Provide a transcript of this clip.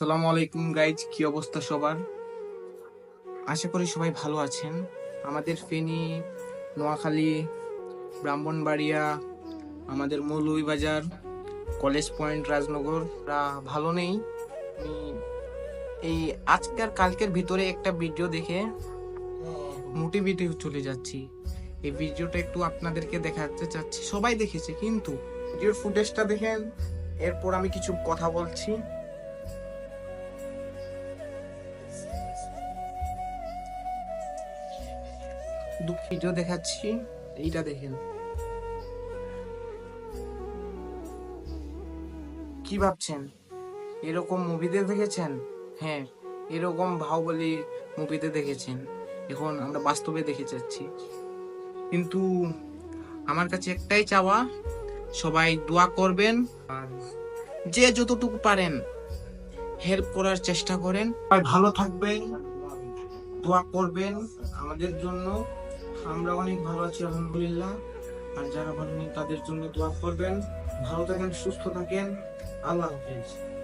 সালামু আলাইকুম গাইজ কি অবস্থা সবার? আশা করি সবাই ভালো আছেন। আমাদের ফেনী, নোয়াখালী, ব্রাহ্মণবাড়িয়া, আমাদের মৌলভীবাজার কলেজ পয়েন্ট, রাজনগর ভালো নেই। আমি এই আজকের, কালকের ভিতরে একটা ভিডিও দেখে মোটিভেটিভ চলে যাচ্ছি। এই ভিডিওটা একটু আপনাদেরকে দেখাতে চাচ্ছি। সবাই দেখেছে, কিন্তু ভিডিওর ফুটেজটা দেখেন, এরপর আমি কিছু কথা বলছি। ভিডিও দেখাচ্ছি, এইটা দেখেন। কি ভাবছেন? এরকম মুভিতে দেখেছেন? হ্যাঁ এরকম বাহুবলী মুভিতে দেখেছেন। এখন আমরা বাস্তবে দেখে যাচ্ছি। কিন্তু আমার কাছে একটাই চাওয়া, সবাই দোয়া করবেন। আর যে যতটুকু পারেন হেল্প করার চেষ্টা করেন। ভালো থাকবেন, দোয়া করবেন আমাদের জন্য। আমরা অনেক ভালো আছি, আলহামদুলিল্লাহ। আর যারা ভালো নেই, তাদের জন্য দোয়া করবেন। ভালো থাকেন, সুস্থ থাকেন। আল্লাহ হাফেজ।